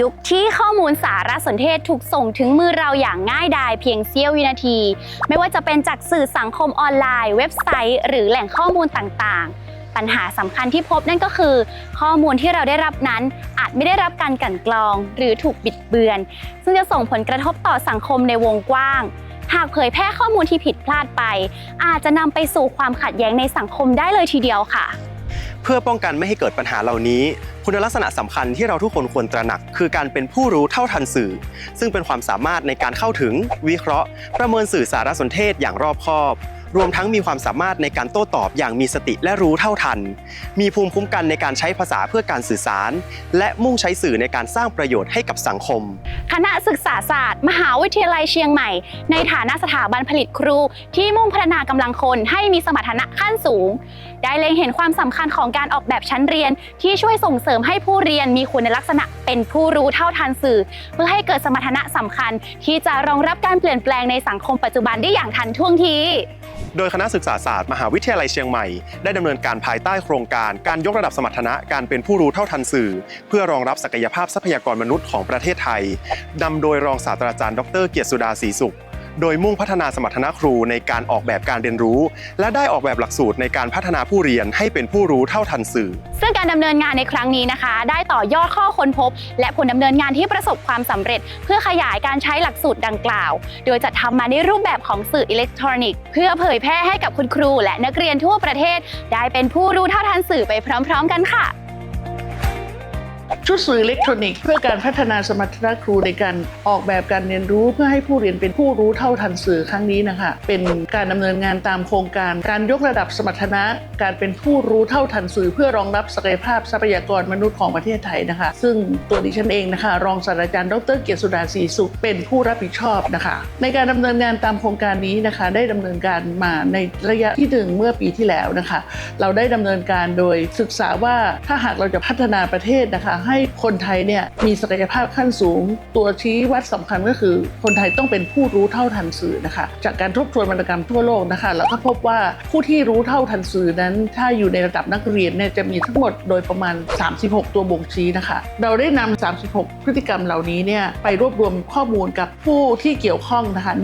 ยุคที่ข้อมูลสารสนเทศถูกส่งถึงมือเราอย่างง่ายดายเพียงเสี้ยววินาที ไม่ว่าจะเป็นจากสื่อสังคมออนไลน์ เว็บไซต์ หรือแหล่งข้อมูลต่างๆ ปัญหาสำคัญที่พบนั่นก็คือ ข้อมูลที่เราได้รับนั้น อาจไม่ได้รับการกลั่นกรอง หรือถูกบิดเบือน ซึ่งจะส่งผลกระทบต่อสังคมในวงกว้างหากเผยแพร่ข้อมูลที่ผิดพลาดไป อาจจะนำไปสู่ความขัดแย้งในสังคมได้เลยทีเดียวค่ะ เพื่อป้องกันไม่ให้เกิดปัญหาเหล่านี้ คุณลักษณะสำคัญที่เราทุกคนควรตระหนัก คือการเป็นผู้รู้เท่าทันสื่อ ซึ่งเป็นความสามารถในการเข้าถึง วิเคราะห์ ประเมินสื่อสารสนเทศอย่างรอบคอบรวมทั้งมีความสามารถในการโต้ตอบอย่างมีสติและรู้เท่าทัน มีภูมิคุ้มกันในการใช้ภาษาเพื่อการสื่อสาร และมุ่งใช้สื่อในการสร้างประโยชน์ให้กับสังคม คณะศึกษาศาสตร์ มหาวิทยาลัยเชียงใหม่ ในฐานะสถาบันผลิตครู ที่มุ่งพัฒนากำลังคนให้มีสมรรถนะขั้นสูง ได้เล็งเห็นความสำคัญของการออกแบบชั้นเรียน ที่ช่วยส่งเสริมให้ผู้เรียนมีคุณลักษณะเป็นผู้รู้เท่าทันสื่อ เพื่อให้เกิดสมรรถนะสำคัญ ที่จะรองรับการเปลี่ยนแปลงในสังคมปัจจุบันได้อย่างทันท่วงทีโดยคณะศึกษาศาสตร์มหาวิทยาลัยเชียงใหม่ ได้ดำเนินการภายใต้โครงการการยกระดับสมรรถนะการเป็นผู้รู้เท่าทันสื่อ เพื่อรองรับศักยภาพทรัพยากรมนุษย์ของประเทศไทยนำโดยรองศาสตราจารย์ ดร เกียรติสุดาศรีสุข โดยมุ่งพัฒนาสมรรถนะครูในการออกแบบการเรียนรู้ และได้ออกแบบหลักสูตรในการพัฒนาผู้เรียนให้เป็นผู้รู้เท่าทันสื่อ ซึ่งการดำเนินงานในครั้งนี้นะคะ ได้ต่อยอดข้อค้นพบ และผลดำเนินงานที่ประสบความสำเร็จ เพื่อขยายการใช้หลักสูตรดังกล่าว โดยจัดทำมาในรูปแบบของสื่ออิเล็กทรอนิกส์เพื่อเผยแพร่ให้กับคุณครู และนักเรียนทั่วประเทศ ได้เป็นผู้รู้เท่าทันสื่อไปพร้อม ๆ กันค่ะ ชุดสื่ออิเล็กทรอนิกส์เพื่อการพัฒนาสมรรถนะครูในการออกแบบการเรียนรู้เพื่อให้ผู้เรียนเป็นผู้รู้เท่าทันสื่อครั้งนี้นะคะเป็นการดำเนินงานตามโครงการการยกระดับสมรรถนะ การเป็นผู้รู้เท่าทันสื่อ เพื่อรองรับศักยภาพทรัพยากรมนุษย์ของประเทศไทยนะคะ ซึ่งตัวดิฉันเองนะคะ รองศาสตราจารย์ดรเกียรติสุดาศรีสุขเป็นผู้รับผิดชอบนะคะ ในการดำเนินงานตามโครงการนี้นะคะ ได้ดำเนินการมาในระยะที่หนึ่งเมื่อปีที่แล้วนะคะ เราได้ดำเนินการโดยศึกษาว่าถ้าหากเราจะพัฒนาประเทศนะคะให้ให้คนไทยเนี่ยมีศักยภาพขั้นสูง ตัวชี้วัดสำคัญก็คือ คนไทยต้องเป็นผู้รู้เท่าทันสื่อนะคะ จากการทบทวนวรรณกรรมทั่วโลกนะคะเราก็พบว่าผู้ที่รู้เท่าทันสื่อนั้น ถ้าอยู่ในระดับนักเรียนเนี่ยจะมีทั้งหมดโดยประมาณ 36 ตัวบ่งชี้นะคะ เราได้นำ36 พฤติกรรมเหล่านี้เนี่ยไปรวบรวมข้อมูลกับผู้ที่เกี่ยวข้องนะคะ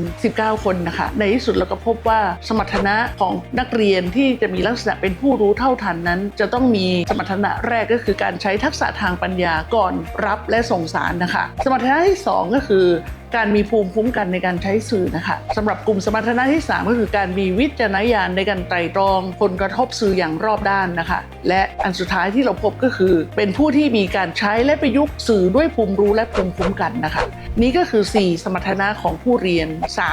1,019 คนนะคะ ในที่สุดเราก็พบว่าสมรรถนะของนักเรียนที่จะมีลักษณะเป็นผู้รู้เท่าทันนั้น จะต้องมีสมรรถนะแรกก็คือการใช้ทักษะทางปัญญาก่อนรับและส่งสารนะคะ สมรรถนะที่สองก็คือการมีภูมิคุ้มกันในการใช้สื่อนะคะสำหรับกลุ่มสมรรถนะที่ 3 ก็คือการมีวิจารณญาณในการไตร่ตรองผลกระทบสื่ออย่างรอบด้านนะคะ และอันสุดท้ายที่เราพบก็คือ เป็นผู้ที่มีการใช้และประยุกต์สื่อด้วยภูมิรู้และภูมิคุ้มกันนะคะ นี่ก็คือ 4 สมรรถนะของผู้เรียน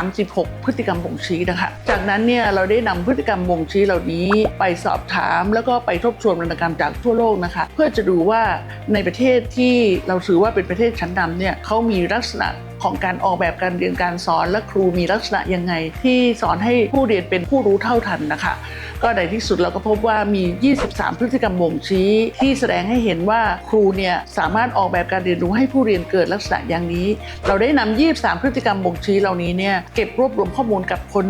36 พฤติกรรมบ่งชี้นะคะ จากนั้นเนี่ยเราได้นำพฤติกรรมบ่งชี้เหล่านี้ไปสอบถาม แล้วก็ไปทบทวนวรรณกรรมจากทั่วโลกนะคะ เพื่อจะดูว่าในประเทศที่เราถือว่าเป็นประเทศชั้นนำเนี่ยเขามีลักษณะ ของการออกแบบการเรียนการสอน และครูมีลักษณะยังไง ที่สอนให้ผู้เรียนเป็นผู้รู้เท่าทันนะคะ ก็ในที่สุดเราก็พบว่ามี 23 พฤติกรรมบ่งชี้ ที่แสดงให้เห็นว่าครูเนี่ยสามารถออกแบบการเรียนรู้ให้ผู้เรียนเกิดลักษณะอย่างนี้ เราได้นำ23 พฤติกรรมบ่งชี้เหล่านี้เนี่ยเก็บรวบรวมข้อมูลกับคน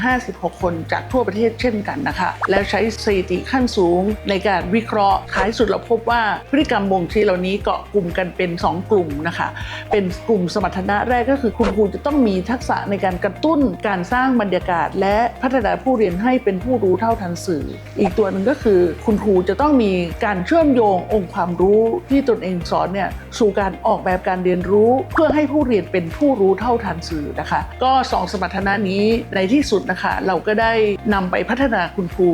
1,056 คนจากทั่วประเทศเช่นกันนะคะ แล้วใช้สถิติขั้นสูงในการวิเคราะห์ท้ายสุดเราพบว่าพฤติกรรมบ่งชี้เหล่านี้เกาะกลุ่มกันเป็น 2 กลุ่มนะคะ เป็นกลุ่มสมรรถนะแรกก็คือคุณครูจะต้องมีทักษะในการกระตุ้นการสร้างบรรยากาศ และพัฒนาผู้เรียนให้เป็นผู้รู้เท่าทันสื่อ อีกตัวหนึ่งก็คือคุณครูจะต้องมีการเชื่อมโยงองค์ความรู้ที่ตนเองสอนเนี่ยสู่การออกแบบการเรียนรู้ เพื่อให้ผู้เรียนเป็นผู้รู้เท่าทันสื่อนะคะ ก็สองสมรรถนะนี้ในที่สุดนะคะเราก็ได้นำไปพัฒนาคุณครู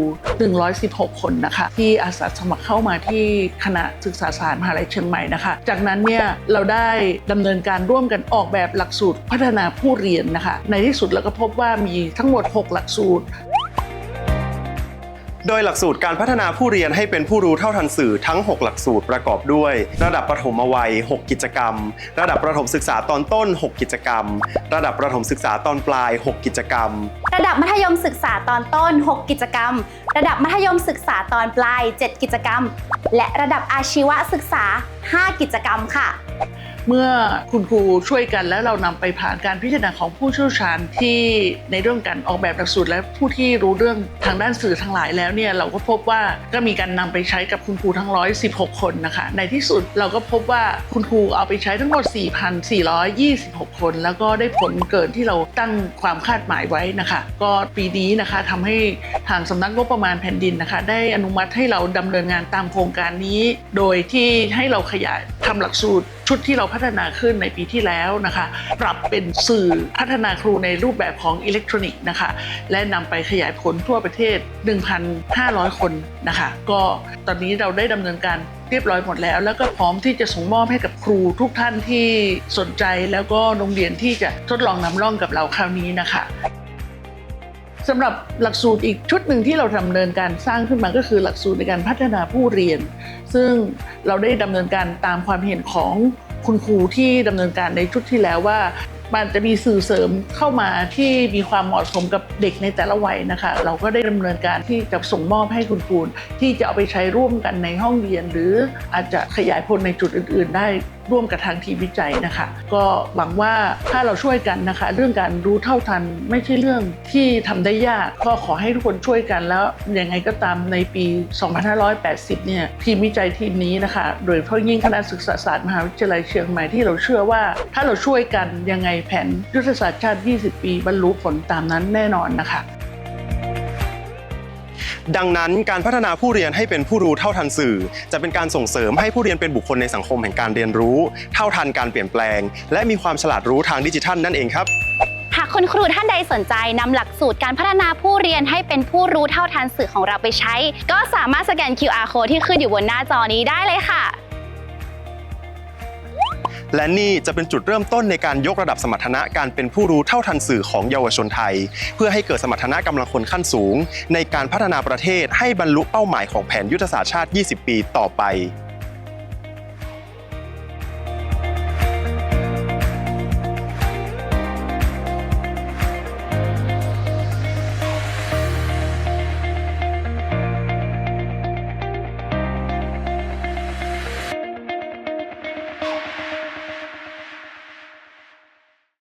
116 คนนะคะที่อาสาสมัครเข้ามาที่คณะศึกษาศาสตร์มหาลัยเชียงใหม่นะคะ จากนั้นเนี่ยเราได้ดำเนินการร่วมกันออกแบบหลักสูตรพัฒนาผู้เรียนนะคะ ในที่สุดเราก็พบว่ามีทั้งหมด 6 หลักสูตร โดยหลักสูตรการพัฒนาผู้เรียนให้เป็นผู้รู้เท่าทันสื่อทั้ง 6 หลักสูตรประกอบด้วย ระดับประถมวัย 6 กิจกรรม ระดับประถมศึกษาตอนต้น 6 กิจกรรม ระดับประถมศึกษาตอนปลาย 6 กิจกรรม ระดับมัธยมศึกษาตอนต้น 6 กิจกรรม ระดับมัธยมศึกษาตอนปลาย 7 กิจกรรม และระดับอาชีวศึกษา 5 กิจกรรมค่ะเมื่อคุณครูช่วยกันแล้วเรานำไปผ่านการพิจารณาของผู้เชี่ยวชาญที่ในเรื่องการออกแบบหลักสูตรและผู้ที่รู้เรื่องทางด้านสื่อทั้งหลายแล้วเนี่ยเราก็พบว่าก็มีการนำไปใช้กับคุณครูทั้ง 116 คนนะคะ ในที่สุดเราก็พบว่าคุณครูเอาไปใช้ทั้งหมด 4,426 คน แล้วก็ได้ผลเกินที่เราตั้งความคาดหมายไว้นะคะ ก็ปีนี้นะคะทำให้ทางสำนักงบประมาณแผ่นดินนะคะ ได้อนุมัติให้เราดำเนินงานตามโครงการนี้ โดยที่ให้เราขยาย ทำหลักสูตรชุดที่เราพัฒนาขึ้นในปีที่แล้วนะคะ ปรับเป็นสื่อพัฒนาครูในรูปแบบของอิเล็กทรอนิกส์นะคะ และนำไปขยายผลทั่วประเทศ 1,500 คนนะคะ ก็ตอนนี้เราได้ดำเนินการเรียบร้อยหมดแล้ว แล้วก็พร้อมที่จะส่งมอบให้กับครูทุกท่านที่สนใจแล้วก็โรงเรียนที่จะทดลองนำร่องกับเราคราวนี้นะคะ สำหรับหลักสูตรอีกชุดหนึ่งที่เราดำเนินการสร้างขึ้นมาก็คือหลักสูตรในการพัฒนาผู้เรียน ซึ่งเราได้ดำเนินการตามความเห็นของคุณครูที่ดำเนินการในชุดที่แล้วว่ามันจะมีสื่อเสริมเข้ามาที่มีความเหมาะสมกับเด็กในแต่ละวัยนะคะ เราก็ได้ดำเนินการที่จะส่งมอบให้คุณครูที่จะเอาไปใช้ร่วมกันในห้องเรียน หรืออาจจะขยายผลในจุดอื่น ๆ ได้ ร่วมกับทางทีมวิจัยนะคะ ก็หวังว่าถ้าเราช่วยกันนะคะ เรื่องการรู้เท่าทันไม่ใช่เรื่องที่ทำได้ยาก ก็ขอให้ทุกคนช่วยกันแล้วยังไงก็ตามในปี 2580 เนี่ยทีมวิจัยทีมนี้นะคะ โดยเฉพาะยิ่งคณะศึกษาศาสตร์มหาวิทยาลัยเชียงใหม่ที่เราเชื่อว่า ถ้าเราช่วยกันยังไงแผนยุทธศาสตร์ชาติ 20 ปีบรรลุผลตามนั้นแน่นอนนะคะ ดังนั้นการพัฒนาผู้เรียนให้เป็นผู้รู้เท่าทันสื่อ จะเป็นการส่งเสริมให้ผู้เรียนเป็นบุคคลในสังคมแห่งการเรียนรู้ เท่าทันการเปลี่ยนแปลง และมีความฉลาดรู้ทางดิจิทัลนั่นเองครับหากคุณครูท่านใดสนใจนำหลักสูตรการพัฒนาผู้เรียนให้เป็นผู้รู้เท่าทันสื่อของเราไปใช้ ก็สามารถสแกน QR code ที่ขึ้นอยู่บนหน้าจอนี้ได้เลยค่ะ และนี่จะเป็นจุดเริ่มต้นในการยกระดับสมรรถนะการเป็นผู้รู้เท่าทันสื่อของเยาวชนไทย เพื่อให้เกิดสมรรถนะกำลังคนขั้นสูง ในการพัฒนาประเทศให้บรรลุเป้าหมายของแผนยุทธศาสตร์ชาติ 20 ปีต่อไป